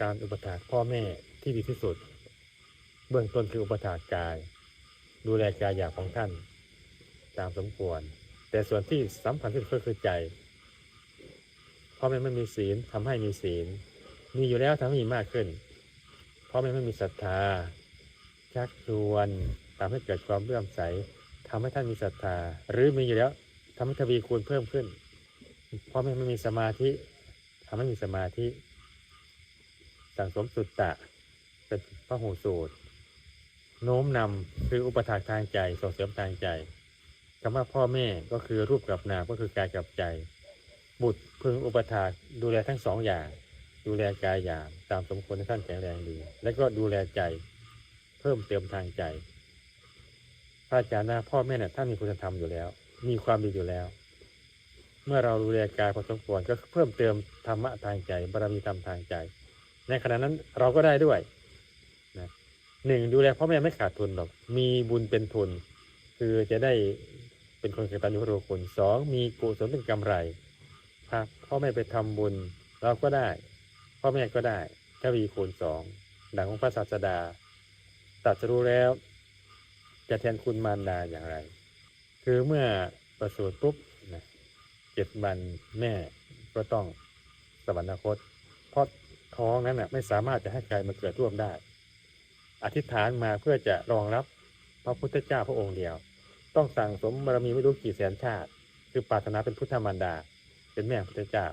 การอุปถากพ่อแม่ที่ดีที่สุด เบื้องต้นคืออุปถากกาย ดูแลกายอย่างของท่าน ตามสมควร แต่ส่วนที่สำคัญที่สุดก็คือใจพ่อแม่ไม่มีศีลทำให้มีศีล มีอยู่แล้วทำให้มีมากขึ้นพ่อแม่ไม่มีศรัทธาชักชวนทำให้เกิดความเลื่อมใสทำให้ท่านมีศรัทธา หรือมีอยู่แล้วทำให้ทวีคูณเพิ่มขึ้นพ่อแม่ไม่มีสมาธิทำให้มีสมาธิ สังสมสุตตะเป็นพระหูสูตร โน้มนำคืออุปถากทางใจส่งเสริมทางใจคำว่าพ่อแม่ก็คือรูปกับนามก็คือกายกับใจ บุตรพึงอุปถากดูแลทั้งสองอย่าง ดูแลกายอย่างตามสมควรให้ท่านแข็งแรงดี และก็ดูแลใจเพิ่มเติมทางใจพระอาจารย์นะพ่อแม่เนี่ยท่านมีคุณธรรมอยู่แล้ว มีความดีอยู่แล้ว เมื่อเราดูแลกายพอสมควรก็เพิ่มเติมธรรมะทางใจบารมีธรรมทางใจ ในขณะนั้นเราก็ได้ด้วยนะหนึ่งดูแลพ่อแม่ไม่ขาดทุนหรอก มีบุญเป็นทุน คือจะได้เป็นคนกตัญญูรู้คุณสองมีกุศลเป็นกำไรพาพ่อแม่ไปทำบุญเราก็ได้ พ่อแม่ก็ได้ทวีคูณสองดังของพระศาสดาตรัสรู้แล้ว จะแทนคุณมารดาอย่างไร คือเมื่อประสูติปุ๊บนะเจ็ดวันแม่ก็ต้องสวรรคตเพราะ ท้องนั้นน่ะไม่สามารถจะให้ใครมาเกิดร่วมได้ อธิษฐานมาเพื่อจะรองรับพระพุทธเจ้าพระองค์เดียว ต้องสั่งสมบารมีไม่รู้กี่แสนชาติ คือปรารถนาเป็นพุทธมารดา เป็นแม่พุทธเจ้า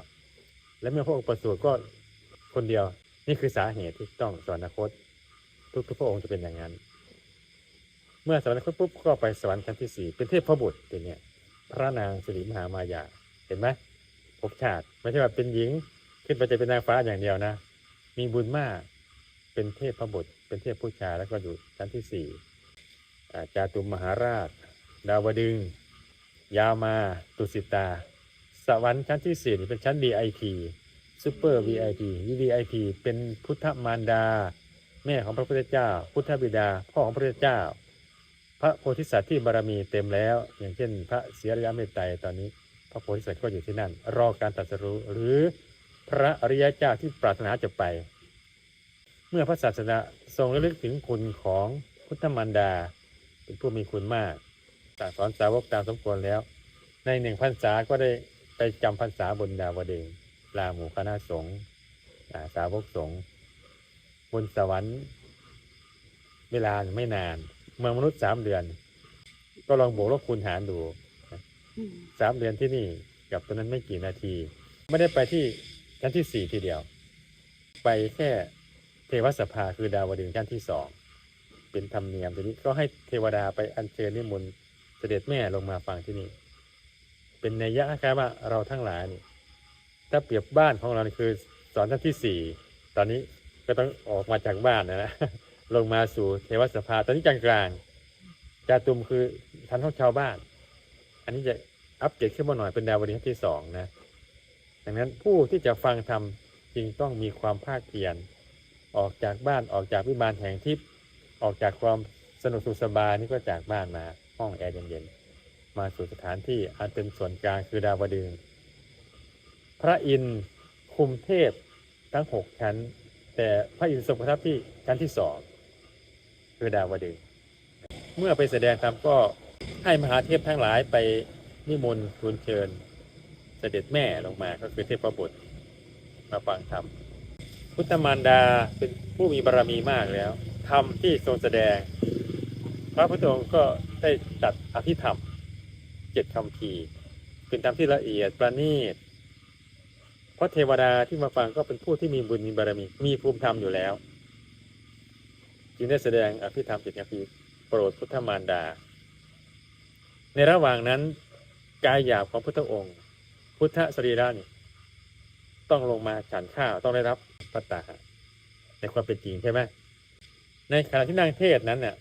และเมื่อพระองค์ประสูติก็คนเดียว นี่คือสาเหตุที่ต้องสวรรคต ทุกทุกๆพระองค์จะเป็นอย่างนั้น เมื่อสวรรคตปุ๊บก็ไปสวรรค์ชั้นที่สี่เป็นเทพพระบุตรทีเนี้ยพระนางสิริมหามายาเห็นไหมภพชาติไม่ใช่ว่าเป็นหญิงขึ้นไปจะเป็นนางฟ้าอย่างเดียวนะ มีบุญมาก เป็นเทพพระบุตรเป็นเทพผู้ชายแล้วก็อยู่ชั้นที่สี่อาจาตุมมหาราช ดาวดึง ยาวมาตุสิตา สวรรค์ชั้นที่สี่เป็นชั้น VIP ซูเปอร์ VIP VIP เป็นพุทธมารดา แม่ของพระพุทธเจ้า พุทธบิดา พ่อของพระพุทธเจ้า พระโพธิสัตว์ที่บารมีเต็มแล้ว อย่างเช่น พระเสียรยเมตไตรตอนนี้ พระโพธิสัตว์ก็อยู่ที่นั่น รอการตรัสรู้หรือพระอริยเจ้าที่ปรารถนาจะไป เมื่อพระศาสดาทรงระลึกถึงคุณของพุทธมารดา เป็นผู้มีคุณมากสั่สอนสาวกตามสมควรแล้ว ในหนึ่งพรรษาก็ได้ไปจำพรรษาบนดาวดึงลาหมู่คณะสงฆ์สาวกสงฆ์บนสวรรค์ เวลาไม่นาน เมืองมนุษย์สามเดือน ก็ลองบวกลบคูณหารดูสามเดือนที่นี่กับตอนนั้นไม่กี่นาที ไม่ได้ไปที่ชั้นที่สี่ทีเดียว ไปแค่ เทวสภาคือดาวดึงชั้นที่สองเป็นธรรมเนียมทีนี้ก็ให้เทวดาไปอัญเชิญนิมนต์เสด็จแม่ลงมาฟังที่นี่ เป็นนัยยะคล้ายๆว่าเราทั้งหลายนี่ ถ้าเปรียบบ้านของเราคือสอนชั้นที่สี่ตอนนี้ก็ต้องออกมาจากบ้านนะนะลงมาสู่เทวสภาตอนนี้กลางๆจาตุมคือชั้นของชาวบ้าน อันนี้จะอัปเกรดขึ้นมาหน่อยเป็นดาวดึงส์ที่สองนะดังนั้นผู้ที่จะฟังธรรมจึงต้องมีความภาคเพียร ออกจากบ้านออกจากวิมานแห่งทิพย์ออกจากความสนุกสุขสบายนี่ก็จากบ้านมาห้องแอร์เย็นๆมาสู่สถานที่อันเป็นส่วนกลางคือดาวดึงพระอินทร์คุมเทพทั้งหกชั้น แต่พระอินทร์ทรงประทับที่ชั้นที่สองคือดาวดึงเมื่อไปแสดงธรรมก็ให้มหาเทพทั้งหลายไปนิมนต์ทูลเชิญ เสด็จแม่ลงมาก็คือเทพพระบุตรมาฟังธรรม พุทธมารดาเป็นผู้มีบารรมีมากแล้วธรรมที่ทรงแสดง พระพุทธองค์ก็ได้จัดอภิธรรมเจ็ดคำพีเป็นธรรมที่ละเอียดประณีตเพราะเทวดาที่มาฟังก็เป็นผู้ที่มีบุญมีบารมี มีภูมิธรรมอยู่แล้วจึงได้แสดงอภิธรรมเจ็ดคำพีโปรดพุทธมารดา ในระหว่างนั้นกายหยาบของพุทธองค์ พุทธสรีระนี่ ต้องลงมาฉันข้าวต้องได้รับพัตตาหารในความเป็นจริงใช่ไหมในขณะที่นั่งเทศนั้นเนี่ย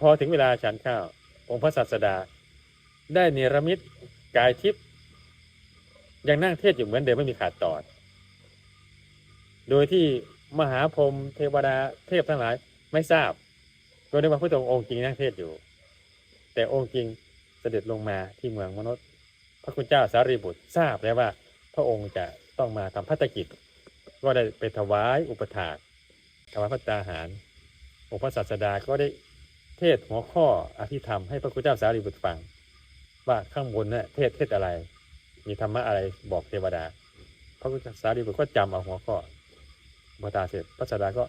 พอถึงเวลาฉันข้าว องค์พระศาสดา ได้เนรมิตกายทิพย์ยังนั่งเทศอยู่เหมือนเดิมไม่มีขาดตอน โดยที่มหาพรหมเทวดาเทพทั้งหลายไม่ทราบก็ได้ว่าพระององค์จริงนั่งเทศอยู่ แต่องค์จริงเสด็จลงมาที่เมืองมนุษย์ พระคุณเจ้าสารีบุตรทราบแล้วว่า พระองค์จะต้องมาทำพัฒกิจ ก็ได้ไปถวายอุปถากถวายพระตาหารองค์พระศาสดาก็ได้เทศหัวข้ออภิธรรมให้พระคุณเจ้าสารีบุตรฟัง ว่าข้างบนเนี่ยเทศเทศอะไร มีธรรมะอะไรบอกเทวดา พระคุณเจ้าสารีบุตรก็จำเอาหัวข้อพระตาเสร็จพระศาสดาก็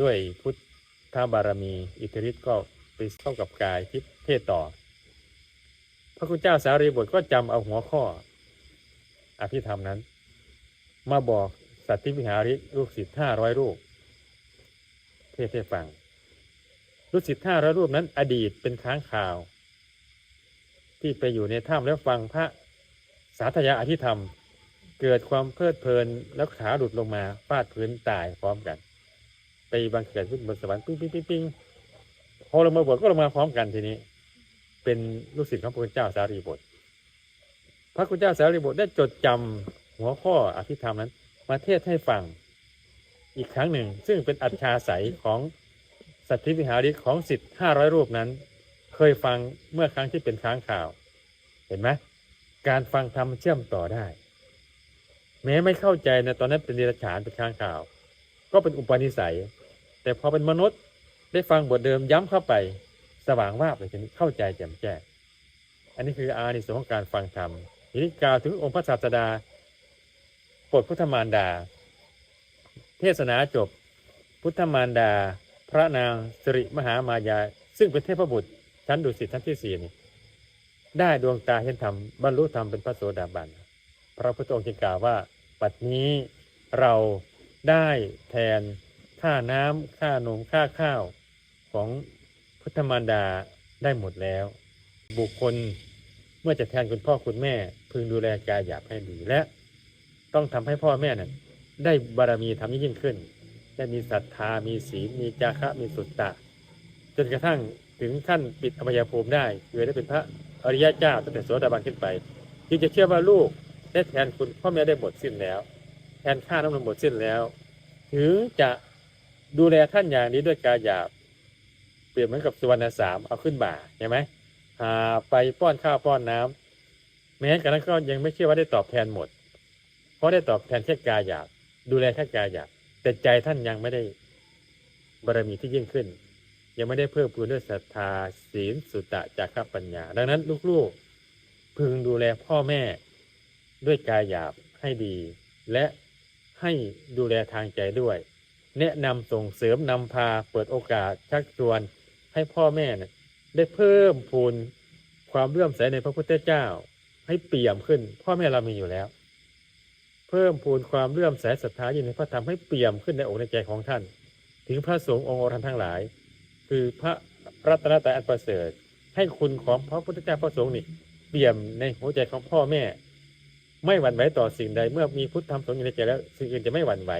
ด้วยพุทธบารมีอิทธิฤทธิ์ก็ไปเข้ากับกายทิพย์เทศต่อ พระคุณเจ้าสารีบุตรก็จำเอาหัวข้อ อภิธรรมนั้น มาบอกสัตธิวิหาริลูกศิษย์ห้าร้อยรูป เทศให้ฟังลูกศิษย์ห้าร้อยรูปนั้น อดีตเป็นค้างข่าว ที่ไปอยู่ในถ้ำแล้วฟังพระสาธยาอภิธรรม เกิดความเพลิดเพลินแล้วขาหลุดลงมาฟาดพื้นตายพร้อมกัน ไปบังเกิดขึ้นบนสวรรค์ปิ้งปิ้งปิ้งปิ้งพอลงมาบวชก็ลงมาพร้อมกันทีนี้ เป็นลูกศิษย์ของพระคุณเจ้าสารีบุตร พระคุณเจ้าสารีบุตรได้จดจำหัวข้ออภิธรรมนั้น มาเทศให้ฟังอีกครั้งหนึ่ง ซึ่งเป็นอัจฉาศัยของสัตธิวิหาริกของสิทธิ์ห้าร้อยรูปนั้น เคยฟังเมื่อครั้งที่เป็นค้างข่าว เห็นไหมการฟังธรรมเชื่อมต่อได้ แม้ไม่เข้าใจนะตอนนั้นเป็นเดรัจฉานเป็นค้างข่าว ก็เป็นอุปนิสัย แต่พอเป็นมนุษย์ได้ฟังบทเดิมย้ำเข้าไป สว่างว่าบเลยทีนี้เข้าใจแจ่มแจ้งอันนี้คืออานิสงส์ของการฟังธรรม ทีนี้กล่าวถึงองค์พระศาสดาปรดพุทธมารดา เทศนาจบ พุทธมารดา พระนางสิริมหามายา ซึ่งเป็นเทพบุตรชั้นดุสิตชั้นที่สี่นี่ได้ดวงตาเห็นธรรมบรรลุธรรมเป็นพระโสดาบัน พระพุทธองค์จึงกล่าวว่าปัจจุนี้เราได้แทนค่าน้ำค่านมค่าข้าวของพุทธมารดาได้หมดแล้ว บุคคล เมื่อจะแทนคุณพ่อคุณแม่ พึงดูแลกายหยาบให้ดีและ ต้องทำให้พ่อแม่นั้นได้บารมีทำยิ่งขึ้นได้มีศรัทธามีศีลมีจาคะมีสุตตะ จนกระทั่งถึงขั้นปิดอภัยภูมิได้คือได้เป็นพระอริยเจ้าตั้งแต่โสดาบันขึ้นไปจึงจะเชื่อว่าลูกได้แทนคุณพ่อแม่ได้หมดสิ้นแล้ว แทนค่าน้ำนมหมดสิ้นแล้ว ถึงจะดูแลท่านอย่างนี้ด้วยกายหยาบ เปรียบเหมือนกับสุวรรณสามเอาขึ้นบ่าเห็นไหม ไปป้อนข้าวป้อนน้ำแม้กระนั้นก็ยังไม่เชื่อว่าได้ตอบแทนหมด เพราะได้ตอบแทนแค่กายหยาบดูแลแค่กายหยาบแต่ใจท่านยังไม่ได้บารมีที่ยิ่งขึ้น ยังไม่ได้เพิ่มพูนด้วยศรัทธาศีลสุตตะจากขปัญญา ดังนั้นลูกๆ พึงดูแลพ่อแม่ด้วยกายหยาบให้ดี และให้ดูแลทางใจด้วย แนะนำส่งเสริมนำพาเปิดโอกาสชักชวนให้พ่อแม่เนี่ย ได้เพิ่มพูนความเลื่อมใสในพระพุทธเจ้า ให้เปี่ยมขึ้น พ่อแม่เรามีอยู่แล้ว เพิ่มพูนความเลื่อมใสศรัทธาอยู่ในพระธรรมให้เปี่ยมขึ้นในอกในใจของท่าน ถึงพระสงฆ์องค์อรหันต์ทั้งหลาย คือพระรัตนตรัยอันประเสริฐให้คุณของพระพุทธเจ้าพระสงฆ์นี่เปี่ยมในหัวใจของพ่อแม่ ไม่หวั่นไหวต่อสิ่งใดเมื่อมีพุทธธรรมสงฆ์อยู่ในใจแล้วสิ่งอื่นจะไม่หวั่นไหว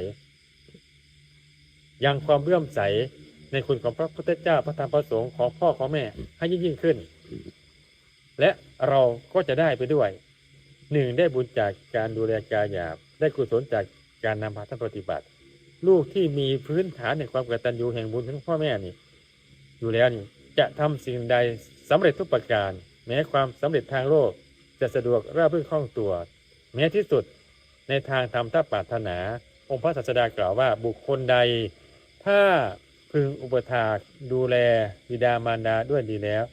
ยังความเลื่อมใส ในคุณของพระพุทธเจ้าพระธรรมพระสงฆ์ของพ่อของแม่ให้ยิ่งยิ่งขึ้น และเราก็จะได้ไปด้วยหนึ่งได้บุญจากการดูแลกายหยาบ ได้กุศลจากการนำพาท่านปฏิบัติ ลูกที่มีพื้นฐานในความกตัญญูแห่งบุญของพ่อแม่นี่ อยู่แล้วนี่จะทำสิ่งใดสำเร็จทุกประการ แม้ความสำเร็จทางโลกจะสะดวกราบรื่นคล่องตัว แม้ที่สุดในทางธรรมถ้าปรารถนา องค์พระศาสดากล่าวว่าบุคคลใด ถ้า พึงอุปถากดูแลบิดามารดาด้วยดีแล้ว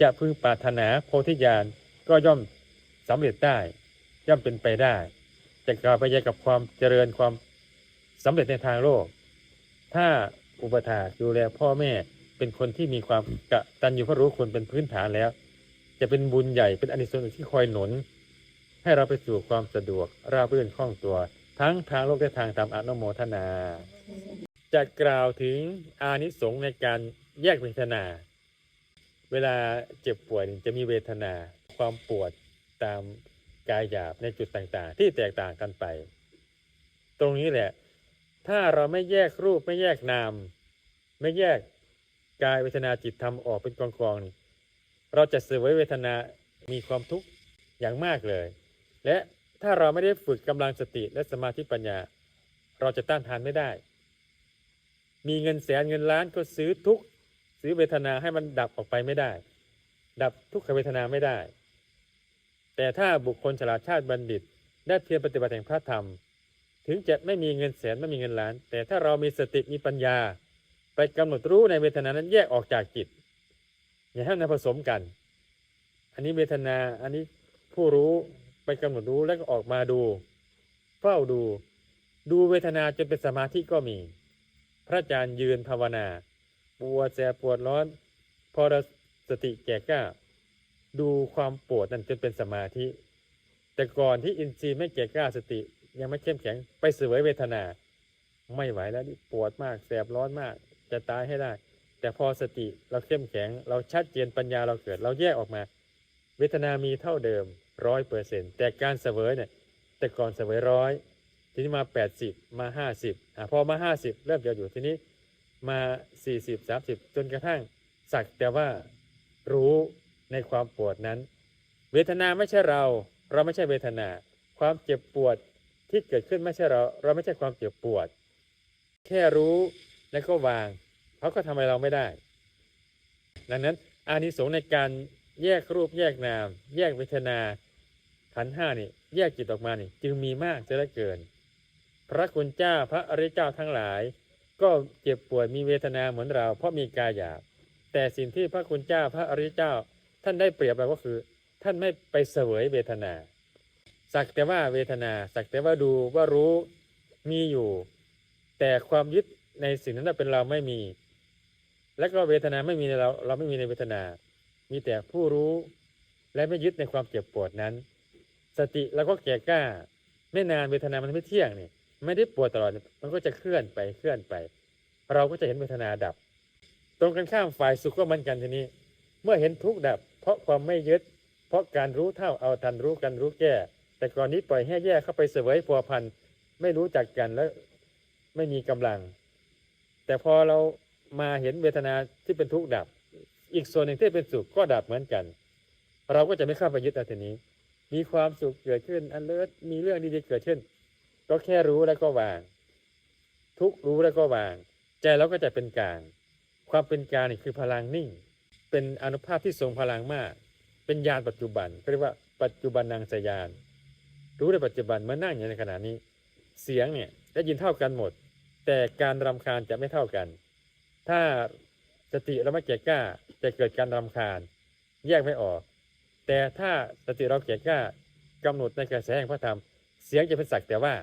จะพึงปรารถนาโพธิญาณก็ย่อมสำเร็จได้ ย่อมเป็นไปได้ จะกล่าวไปยังกับความเจริญความสำเร็จในทางโลก ถ้าอุปถากดูแลพ่อแม่เป็นคนที่มีความกตัญญูพระรู้คุณเป็นพื้นฐานแล้ว จะเป็นบุญใหญ่เป็นอนิสงส์ที่คอยหนุน ให้เราไปสู่ความสะดวกราบรื่นคล่องตัว ทั้งทางโลกและทางธรรมอนุโมทนา จะกล่าวถึงอานิสงส์ในการแยกเวทนา เวลาเจ็บป่วยจะมีเวทนาความปวดตามกายหยาบในจุดต่างๆ ที่แตกต่างกันไป ตรงนี้แหละ ถ้าเราไม่แยกรูปไม่แยกนาม ไม่แยกกายเวทนาจิตธรรมออกเป็นกองๆเราจะเสวยเวทนามีความทุกข์อย่างมากเลย และถ้าเราไม่ได้ฝึกกำลังสติและสมาธิปัญญา เราจะต้านทานไม่ได้ มีเงินแสนเงินล้านก็ซื้อทุกซื้อเวทนาให้มันดับออกไปไม่ได้ ดับทุกขเวทนาไม่ได้ แต่ถ้าบุคคลฉลาดชาติบัณฑิต ได้เพียรปฏิบัติแห่งพระธรรม ถึงจะไม่มีเงินแสนไม่มีเงินล้าน แต่ถ้าเรามีสติมีปัญญา ไปกำหนดรู้ในเวทนานั้นแยกออกจากจิต อย่าให้มันผสมกัน อันนี้เวทนาอันนี้ผู้รู้ไปกำหนดรู้แล้วก็ออกมาดู เฝ้าดู ดูเวทนาจนเป็นสมาธิก็มี พระอาจารย์ยืนภาวนาปวดแสบปวดร้อน พอเราสติแก่กล้า ดูความปวดนั่นจนเป็นสมาธิ แต่ก่อนที่อินทรีย์ไม่แก่กล้าสติ ยังไม่เข้มแข็งไปเสวยเวทนา ไม่ไหวแล้วนี่ปวดมากแสบร้อนมาก จะตายให้ได้ แต่พอสติเราเข้มแข็ง เราชัดเจนปัญญาเราเกิด เราแยกออกมา เวทนามีเท่าเดิมร้อยเปอร์เซ็นแต่การเสวยเนี่ยแต่ก่อนเสวยร้อยทีนี้มาแปดสิบมาห้าสิบ พอมาห้าสิบเริ่มจะอยู่ทีนี้มาสี่สิบสามสิบจนกระทั่งสักแต่ว่ารู้ในความปวดนั้น เวทนาไม่ใช่เรา เราไม่ใช่เวทนา ความเจ็บปวดที่เกิดขึ้นไม่ใช่เรา เราไม่ใช่ความเจ็บปวด แค่รู้แล้วก็วางเขาก็ทำอะไรเราไม่ได้ ดังนั้นอานิสงส์ในการแยกรูปแยกนาม แยกเวทนาขันห้านี่ แยกจิตออกมานี่ จึงมีมากจะเหลือเกิน พระคุณเจ้าพระอริยเจ้าทั้งหลาย ก็เจ็บปวดมีเวทนาเหมือนเรา เพราะมีกายหยาบ แต่สิ่งที่พระคุณเจ้าพระอริยเจ้า ท่านได้เปรียบเราก็คือ ท่านไม่ไปเสวยเวทนา สักแต่ว่าเวทนา สักแต่ว่าดูว่ารู้มีอยู่ แต่ความยึดในสิ่งนั้นเป็นเราไม่มี และก็เวทนาไม่มีในเรา เราไม่มีในเวทนา มีแต่ผู้รู้และไม่ยึดในความเจ็บปวดนั้น สติเราก็แก่กล้า ไม่นานเวทนามันไม่เที่ยงนี่ ไม่ได้ปวดตลอด มันก็จะเคลื่อนไปเคลื่อนไป เราก็จะเห็นเวทนาดับ ตรงกันข้ามฝ่ายสุขก็เหมือนกันทีนี้ เมื่อเห็นทุกข์ดับ เพราะความไม่ยึด เพราะการรู้เท่าเอาทันรู้กันรู้แก้ แต่ก่อนนี้ปล่อยให้แยกเข้าไปเสวยพัวพันไม่รู้จักกันแล้วไม่มีกำลัง แต่พอเรามาเห็นเวทนาที่เป็นทุกข์ดับ อีกส่วนหนึ่งที่เป็นสุขก็ดับเหมือนกัน เราก็จะไม่เข้าไปยึดอาทีนี้ มีความสุขเกิดขึ้นอันเลิศมีเรื่องดีๆเกิดขึ้น ก็แค่รู้แล้วก็วาง ทุกรู้แล้วก็วาง ใจเราก็จะเป็นกลาง ความเป็นกลางนี่คือพลังนิ่ง เป็นอนุภาพที่ทรงพลังมาก เป็นญาณปัจจุบันเรียกว่าปัจจุบันนังสยาน รู้ในปัจจุบันเมื่อนั่งอยู่ในขณะนี้ เสียงเนี่ยได้ยินเท่ากันหมด แต่การรำคาญจะไม่เท่ากัน ถ้าสติเราไม่แก่กล้าจะเกิดการรำคาญ แยกไม่ออก แต่ถ้าสติเราแก่กล้ากำหนดในกระแสแห่งพระธรรม เสียงจะเป็นสักแต่ว่า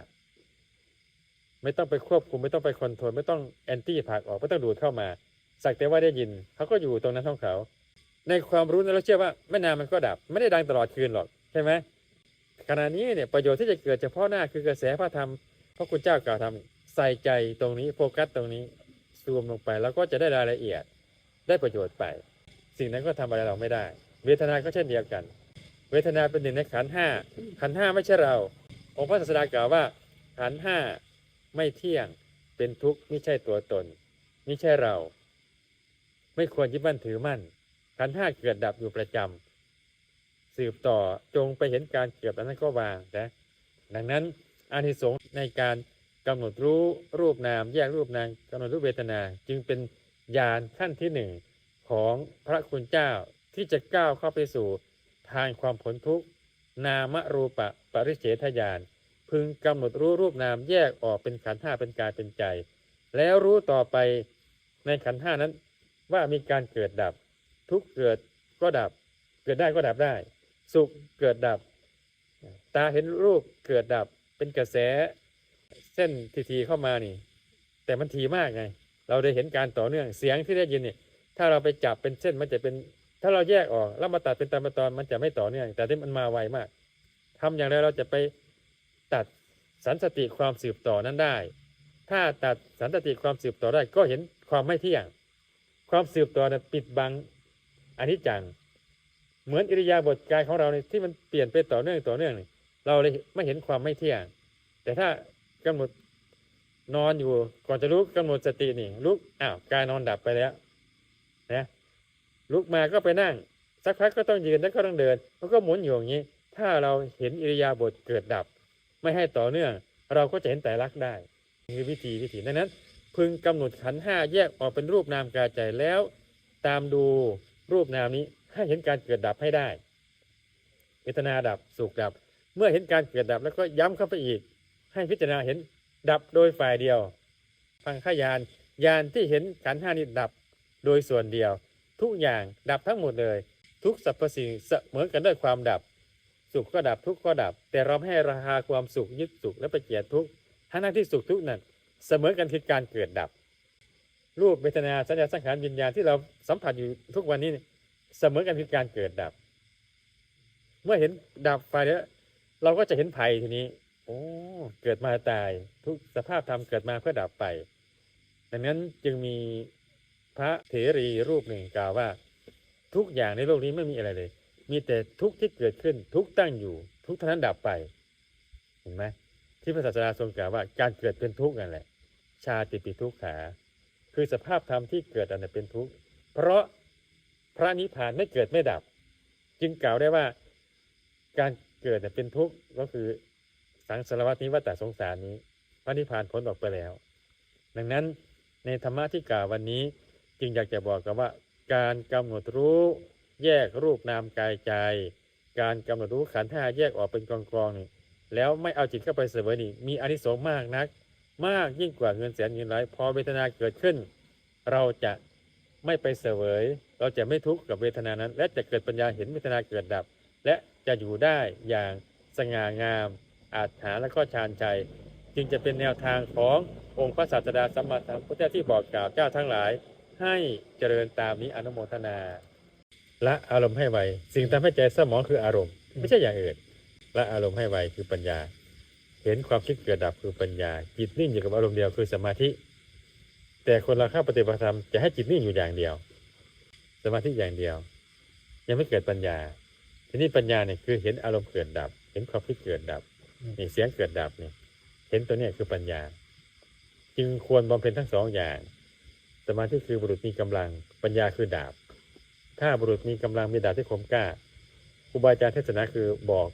ไม่ต้องไปควบคุมไม่ต้องไปคอนโทรลไม่ต้องแอนตี้ผลักออกไม่ต้องดูดเข้ามา สักแต่ว่าได้ยินเขาก็อยู่ตรงนั้นของเขา ในความรู้นั้นเราเชื่อว่าไม่นานมันก็ดับ ไม่ได้ดังตลอดคืนหรอกใช่ไหมขณะนี้เนี่ยประโยชน์ที่จะเกิดเฉพาะหน้าคือกระแสพระธรรมพระคุณเจ้ากล่าวทำใส่ใจตรงนี้โฟกัสตรงนี้ซูมลงไปแล้วก็จะได้รายละเอียดได้ประโยชน์ไป สิ่งนั้นก็ทำอะไรเราไม่ได้ เวทนาก็เช่นเดียวกัน เวทนาเป็นหนึ่งในขันห้าขันห้าไม่ใช่เรา องค์พระศาสดากล่าวว่าขันห้า ไม่เที่ยงเป็นทุกข์ไม่ใช่ตัวตนไม่ใช่เรา ไม่ควรยึดมั่นถือมั่นขันห้าเกิดดับอยู่ประจำสืบต่อจงไปเห็นการเกิดอันนั้นก็วางนะดังนั้นอานิสงส์ในการกำหนดรู้รูปนาม แยกรูปนามกำหนดรูปเวทนา จึงเป็นญาณขั้นที่หนึ่งของพระคุณเจ้าที่จะก้าวเข้าไปสู่ทางความพ้นทุกข์นามรูปะปริเฉทญาณ พึงกำหนดรู้รูปนามแยกออกเป็นขันธ์ห้าเป็นกายเป็นใจ แล้วรู้ต่อไปในขันธ์ห้านั้น ว่ามีการเกิดดับ ทุกเกิดก็ดับ เกิดได้ก็ดับได้ สุขเกิดดับ ตาเห็นรูปเกิดดับเป็นกระแสเส้นทีๆเข้ามานี่ แต่มันทีมากไง เราได้เห็นการต่อเนื่องเสียงที่ได้ยินเนี่ยถ้าเราไปจับเป็นเส้นมันจะเป็น ถ้าเราแยกออกแล้วมาตัดเป็นตอนเป็นตอนมันจะไม่ต่อเนื่องแต่ที่มันมาไวมากทำอย่างไรเราจะไป ตัดสันสติความสืบต่อนั้นได้ ถ้าตัดสันสติความสืบต่อได้ก็เห็นความไม่เที่ยง ความสืบต่อนะปิดบังอนิจจัง เหมือนอิริยาบถกายของเราเนี่ยที่มันเปลี่ยนไปต่อเนื่องต่อเนื่องนี่เราเลยไม่เห็นความไม่เที่ยง แต่ถ้ากำหนดนอนอยู่ก่อนจะลุกกำหนดสตินี่ลุกอ้าวกายนอนดับไปแล้วนะลุกมาก็ไปนั่ง สักพักก็ต้องยืนแล้วก็ต้องเดิน มันก็หมุนอยู่อย่างนี้ ถ้าเราเห็นอิริยาบถเกิดดับ ไม่ให้ต่อเนื่อง เราก็จะเห็นแต่ลักได้คือวิธีวิธีดังนั้น พึงกำหนดขันห้าแยกออกเป็นรูปนามกายใจแล้ว ตามดูรูปนามนี้ให้เห็นการเกิดดับให้ได้เวทนาดับสุขดับ เมื่อเห็นการเกิดดับแล้วก็ย้ำเข้าไปอีก ให้พิจารณาเห็นดับโดยฝ่ายเดียวฟังขยานยานที่เห็นขันห้านี้ดับโดยส่วนเดียว ทุกอย่างดับทั้งหมดเลย ทุกสรรพสิ่งเสมอกันด้วยความดับ สุขก็ดับทุกข์ก็ดับ แต่เราไม่ให้ราคาความสุขยึดสุขและไปเกียดทุกข์ทั้งนั้นที่สุขทุกข์นั้นเสมอกันคือการเกิดดับ รูปเวทนาสัญญาสังขารวิญญาณที่เราสัมผัสอยู่ทุกวันนี้เสมอกันคือการเกิดดับ เมื่อเห็นดับไฟแล้วเราก็จะเห็นภัยทีนี้ โอ้เกิดมาตาย ทุกสภาพธรรมเกิดมาเพื่อดับไป ดังนั้นจึงมีพระเถรีรูปหนึ่งกล่าวว่า ทุกอย่างในโลกนี้ไม่มีอะไรเลย มีแต่ทุกข์ที่เกิดขึ้นทุกข์ตั้งอยู่ ทุกข์ท่านั้นดับไป เห็นไหมที่พระศาสดาทรงกล่าวว่าการเกิดเป็นทุกข์นั่นแหละ ชาติปิทุกขา คือสภาพธรรมที่เกิดอันเป็นทุกข์เพราะพระนิพพานไม่เกิดไม่ดับ จึงกล่าวได้ว่าการเกิดเป็นทุกข์ก็คือสังสารวัตนี้วัฏฏะสงสารนี้ พระนิพพานพ้นออกไปแล้ว ดังนั้นในธรรมะที่กล่าววันนี้จึงอยากจะบอกกันว่าการกำหนดรู้ แยกรูปนามกายใจ การกำหนดรู้ขันธ์ห้าแยกออกเป็นกองๆนี่แล้วไม่เอาจิตเข้าไปเสวยนี่มีอนิสงส์มากนัก มากยิ่งกว่าเงินแสนเงินล้านพอเวทนาเกิดขึ้น เราจะไม่ไปเสวย เราจะไม่ทุกข์กับเวทนานั้น และจะเกิดปัญญาเห็นเวทนาเกิดดับ และจะอยู่ได้อย่างสง่างาม อาจหาและก็ชาญชัยจึงจะเป็นแนวทางขององค์พระศาสดาสัมมาสัมพุทธเจ้าที่บอกกล่าวเจ้าทั้งหลาย ให้เจริญตามนี้อนุโมทนา ละอารมณ์ให้ไวสิ่งทำให้ใจสมองคืออารมณ์ ไม่ใช่อย่างอื่นละอารมณ์ให้ไวคือปัญญา เห็นความคิดเกิดดับคือปัญญา จิตนิ่งอยู่กับอารมณ์เดียวคือสมาธิ แต่คนเราเข้าปฏิบัติธรรมจะให้จิตนิ่งอยู่อย่างเดียว สมาธิอย่างเดียว ยังไม่เกิดปัญญา ทีนี้ปัญญาเนี่ยคือเห็นอารมณ์เกิดดับ เห็นความคิดเกิดดับนี่เสียงเกิดดับนี่เห็นตัวเนี้คือปัญญา จึงควรบำเพ็ญทั้งสองอย่าง สมาธิคือบุรุษมีกำลัง ปัญญาคือดาบ ถ้าบุรุษมีกำลังมีดาบที่คมกล้าครูบาอาจารย์เทศนาคือบอก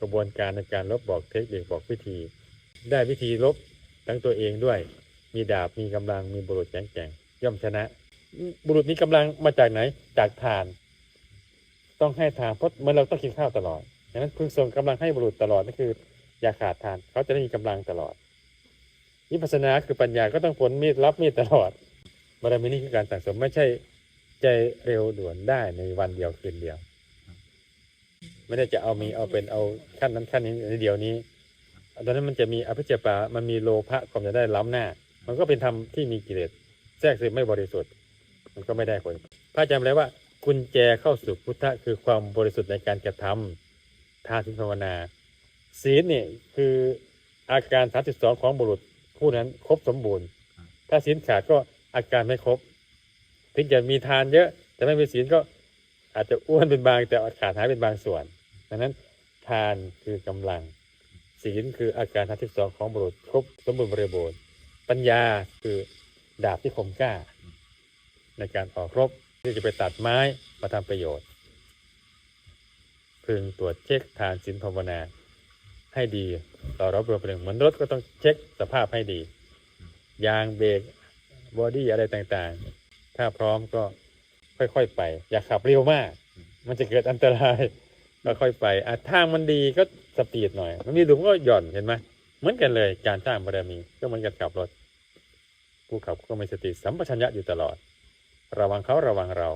กระบวนการในการลบบอกเทคนิคบอกวิธี ได้วิธีลบทั้งตัวเองด้วย มีดาบมีกำลังมีบุรุษแข็งแกร่งย่อมชนะ บุรุษมีกำลังมาจากไหน จากทาน ต้องให้ทานเพราะเมื่อเราต้องกินข้าวตลอดดังนั้นพึงส่งกำลังให้บุรุษตลอดนั่นคือ อย่าขาดทาน เขาจะได้มีกำลังตลอดวิปัสสนาคือปัญญาก็ต้องผลมีดรับมีดตลอดบารมีนี่คือการสั่งสมไม่ใช่ ใจเร็วด่วนได้ในวันเดียวคืนเดียว ไม่ได้จะเอามีเอาเป็นเอาขั้นนั้นขั้นนี้ในเดียวนี้ตอนนั้นมันจะมีอภิเจปามันมีโลภะความจะได้ล้ำหน้า มันก็เป็นธรรมที่มีกิเลสแทรกซึมไม่บริสุทธิ์ มันก็ไม่ได้ผลพระอาจารย์เลยว่ากุญแจเข้าสู่พุทธะคือความบริสุทธิ์ในการกระทำทานถึงภาวนา ศีลเนี่ยคืออาการ32ของบุรุษผู้นั้นครบสมบูรณ์ ถ้าศีลขาดก็อาการไม่ครบ ถึงจะมีทานเยอะ แต่ไม่มีศีลก็อาจจะอ้วนเป็นบางแต่ขาดหายเป็นบางส่วน ดังนั้นทานคือกำลัง ศีลคืออาการ32ของบุรุษครบสมบูรณ์บริบูรณ์ปัญญาคือดาบที่คมกล้า ในการออกรบที่จะไปตัดไม้มาทำประโยชน์ พึงตรวจเช็คทานศีลภาวนาให้ดีต่อรบรวมเป็นหนึ่งเหมือนรถก็ต้องเช็คสภาพให้ดี ยางเบรกบอดี้อะไรต่างๆ ถ้าพร้อมก็ค่อยๆไป อย่าขับเร็วมาก มันจะเกิดอันตรายก็ค่อยไปอะทางมันดีก็สปีดหน่อย มันมีหลุมก็หย่อนเห็นไหมเหมือนกันเลยการสร้างบารมี ก็เหมือนกันขับรถ ผู้ขับก็มีสติสัมปชัญญะอยู่ตลอด ระวังเขาระวังเรา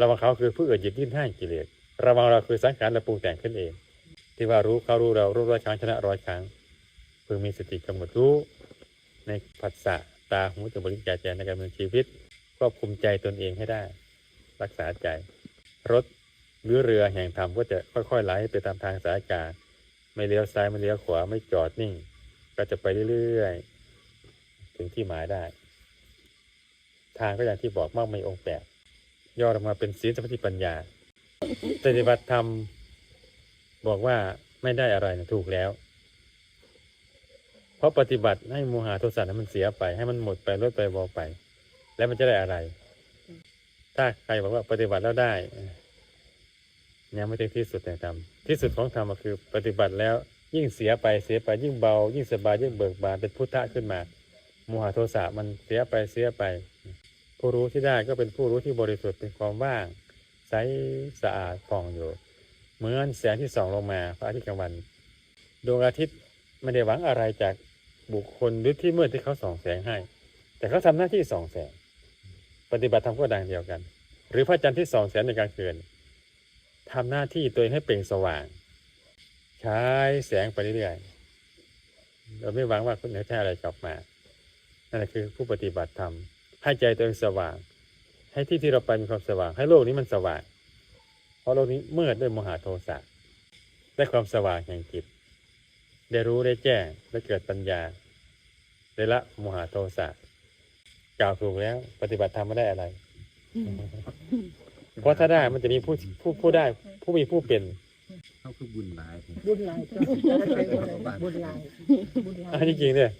ระวังเขาคือผู้อื่นหยิบยื่นให้กิเลสระวังเราคือสังขารและปรุงแต่งขึ้นเอง ที่ว่ารู้เขารู้เรารู้ร้อยครั้งชนะร้อยครั้งพึงมีสติกำหนดรู้ในผัสสะ ตาหูจมูกลิ้นกายใจในการดำเนินชีวิต ควบคุมใจตนเองให้ได้ รักษาใจ รถหรือเรือแห่งธรรมก็จะค่อยๆไหลไปตามทางสายการไม่เลี้ยวซ้ายไม่เลี้ยวขวาไม่จอดนิ่ง ก็จะไปเรื่อยๆ ถึงที่หมายได้ ทางก็อย่างที่บอกมากไม่องค์แปดย่อลงมาเป็นศีลสมาธิปัญญาปฏิบัติธรรมบอกว่าไม่ได้อะไรนะถูกแล้ว เพราะปฏิบัติให้โมหะโทสะนั้นมันเสียไป ให้มันหมดไปลดไปบาไป แล้วมันจะได้อะไร ถ้าใครบอกว่าปฏิบัติแล้วได้ยังไม่ถึงที่สุดในธรรมที่สุดของธรรมก็คือ ปฏิบัติแล้ว ยิ่งเสียไปเสียไปยิ่งเบา ยิ่งสบายยิ่งเบิกบานเป็นพุทธะขึ้นมาโมหะโทสะมันเสียไปเสียไป ผู้รู้ที่ได้ก็เป็นผู้รู้ที่บริสุทธิ์เป็นความว่างใสสะอาดผ่องอยู่เหมือนแสงที่ส่องลงมาพระอาทิตย์กลางวัน ดวงอาทิตย์ไม่ได้หวังอะไรจาก บุคคลหรือที่มืดที่เขาส่องแสงให้ แต่เขาทำหน้าที่ส่องแสง ปฏิบัติธรรมก็ดังเดียวกัน หรือพระจันทร์ที่ส่องแสงในกลางคืนทำหน้าที่ตัวเองให้เปล่งสว่าง ใช้แสงไปเรื่อยๆเราไม่หวังว่าคนอื่นจะให้อะไรกลับมานั่นคือผู้ปฏิบัติธรรมให้ใจตัวเองสว่าง ให้ที่ที่เราไปมีความสว่าง ให้โลกนี้มันสว่าง เพราะโลกนี้มืดด้วยโมหะโทสะได้ความสว่างแห่งจิต ได้รู้ได้แจ้งได้เกิดปัญญาได้ละโมหะโทสะกล่าวถูกแล้ว ปฏิบัติธรรมไม่ได้อะไร เพราะถ้าได้มันจะมีผู้ผู้ผู้ได้ ผู้มีผู้เป็นเขาคือบุญหลาย บุญหลายจ้ะบุญหลายบุญหลายอันนี้จริงเนี่ย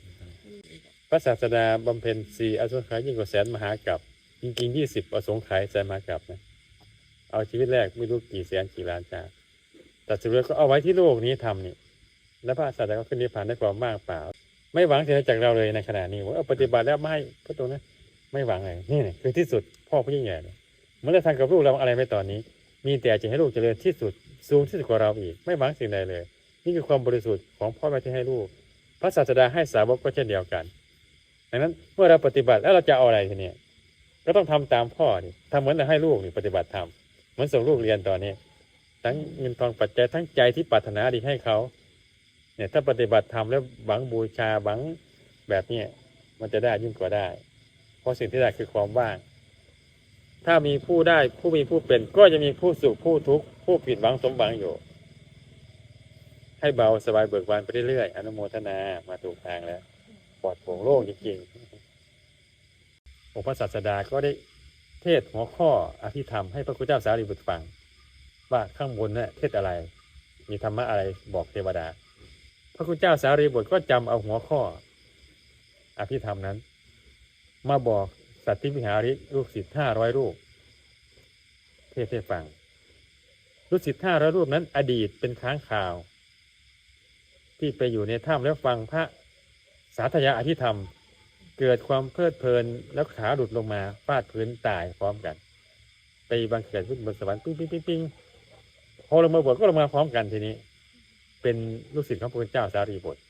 พระศาสดาบำเพ็ญสี่อสงไขยยิ่งกว่าแสนมหากรัปจริงๆยี่สิบอสงไขยแสนมหากรัปนะเอาชีวิตแรกไม่รู้กี่แสนกี่ล้านชาติแต่สุดท้ายก็เอาไว้ที่โลกนี้ทำนี่ แล้วพระศาสดาก็ขึ้นนิพพานได้ความว่างเปล่า ไม่หวังสิ่งใดจากเราเลยในขณะนี้ว่าเออปฏิบัติแล้วไม่พระตรงนั้นไม่หวังเลยนี่คือที่สุดพ่อผู้ยิ่งใหญ่เมื่อเราทำกับลูกเราอะไรไม่ตอนนี้ มีแต่จะให้ลูกเจริญที่สุดสูงที่สุดกว่าเราอีก ไม่หวังสิ่งใดเลย นี่คือความบริสุทธิ์ของพ่อแม่ที่ให้ลูก พระศาสดาให้สาวกก็เช่นเดียวกันดังนั้นเมื่อเราปฏิบัติแล้วเราจะเอาอะไรทีนี้ก็ต้องทำตามพ่อนี่ทำเหมือนเราให้ลูกนี่ปฏิบัติธรรมเหมือนส่งลูกเรียนตอนนี้ ทั้งเงินทองปัจจัยทั้งใจที่ปรารถนาดีให้เขา เนี่ยถ้าปฏิบัติธรรมแล้วหวังบูชาหวังแบบเนี้ยมันจะได้ยิ่งกว่าได้ เพราะสิ่งที่ได้คือความว่าง ถ้ามีผู้ได้ผู้มีผู้เป็น ก็จะมีผู้สุขผู้ทุกข์ผู้ผิดหวังสมหวังอยู่ ให้เบาสบายเบิกบานไปเรื่อยๆอนุโมทนามาถูกทางแล้ว ปลอดโปร่งโล่งจริงๆองค์พระศาสดาก็ได้เทศหัวข้ออภิธรรมให้พระคุณเจ้าสารีบุตรฟัง ว่าข้างบนเนี่ยเทศอะไร มีธรรมะอะไรบอกเทวดา พระคุณเจ้าสารีบุตรก็จำเอาหัวข้อ อภิธรรมนั้น มาบอกสัตว์ที่วิหาริกลูกศิษย์ห้าร้อยรูปเทศให้ฟังลูกศิษย์ห้าร้อยรูปนั้น อดีตเป็นค้างข่าว ที่ไปอยู่ในถ้ำแล้วฟังพระสาธยาอภิธรรม เกิดความเพลิดเพลินแล้วขาหลุดลงมาฟาดพื้นตายพร้อมกัน ไปบังเกิดขึ้นบนสวรรค์ปิ้งปิ้งปิ้งปิ้งพอลงมาบวชก็ลงมาพร้อมกันทีนี้ เป็นลูกศิษย์ของพระคุณเจ้าสารีบุตร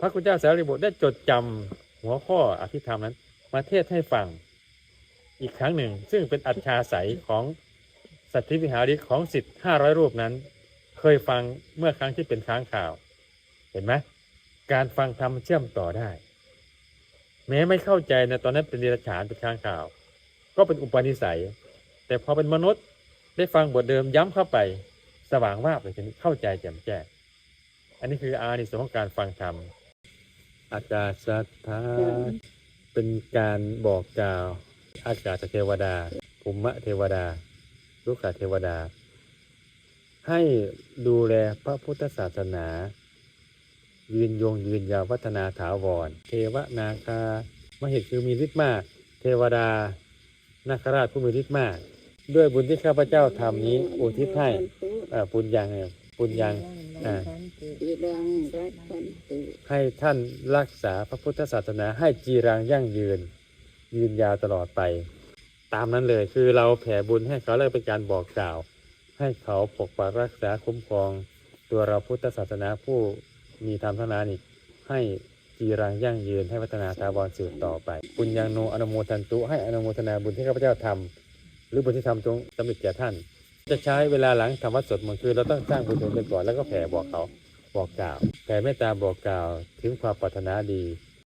พระคุณเจ้าสารีบุตรได้จดจำหัวข้ออภิธรรมนั้น มาเทศให้ฟังอีกครั้งหนึ่ง ซึ่งเป็นอัจฉาศัยของสัตธิวิหาริกของสิทธิ์ห้าร้อยรูปนั้น เคยฟังเมื่อครั้งที่เป็นค้างข่าว เห็นไหมการฟังธรรมเชื่อมต่อได้ แม้ไม่เข้าใจนะตอนนั้นเป็นเดรัจฉานเป็นค้างข่าว ก็เป็นอุปนิสัย แต่พอเป็นมนุษย์ได้ฟังบทเดิมย้ำเข้าไป สว่างว่าเลยทีนี้เข้าใจแจ่มแจ้งอันนี้คืออานิสงส์ของการฟังธรรมอากาศธาเป็นการบอกกล่าวอากาศเทวดาภูมิเทวดาลูกขาเทวดา ให้ดูแลพระพุทธศาสนา ยืนยงยืนยาวพัฒนาถาวร เทวนาคามหิตคือมีฤทธิ์มาก เทวดานาคราชผู้มีฤทธิ์มาก ด้วยบุญที่ข้าพเจ้าทำนี้อุทิศให้ เอ่อปุญญังเนี่ยปุญญัง อ่า จีรังรักขันตุให้ท่านรักษาพระพุทธศาสนาให้จีรังยั่งยืน ยืนยาวตลอดไป ตามนั้นเลยคือเราแผ่บุญให้เขาแล้วเป็นการบอกกล่าว ให้เขาปกปักรักษาคุ้มครอง ตัวเราพุทธศาสนาผู้มีธรรมทั้งนั้นนี่ให้จีรังยั่งยืนให้พัฒนาถาวรสืบต่อไปบุญยังโนอนุโมทันตุให้อนุโมทนาบุญที่ข้าพเจ้าทำหรือบุญที่ทำจงสำเร็จแก่ท่าน จะใช้เวลาหลังทำวัดสวดมนต์คือเราต้องสร้างบุญตนไปก่อนแล้วก็แผ่บอกเขาบอกกล่าวแผ่เมตตาบอกกล่าว ถึงความปรารถนาดี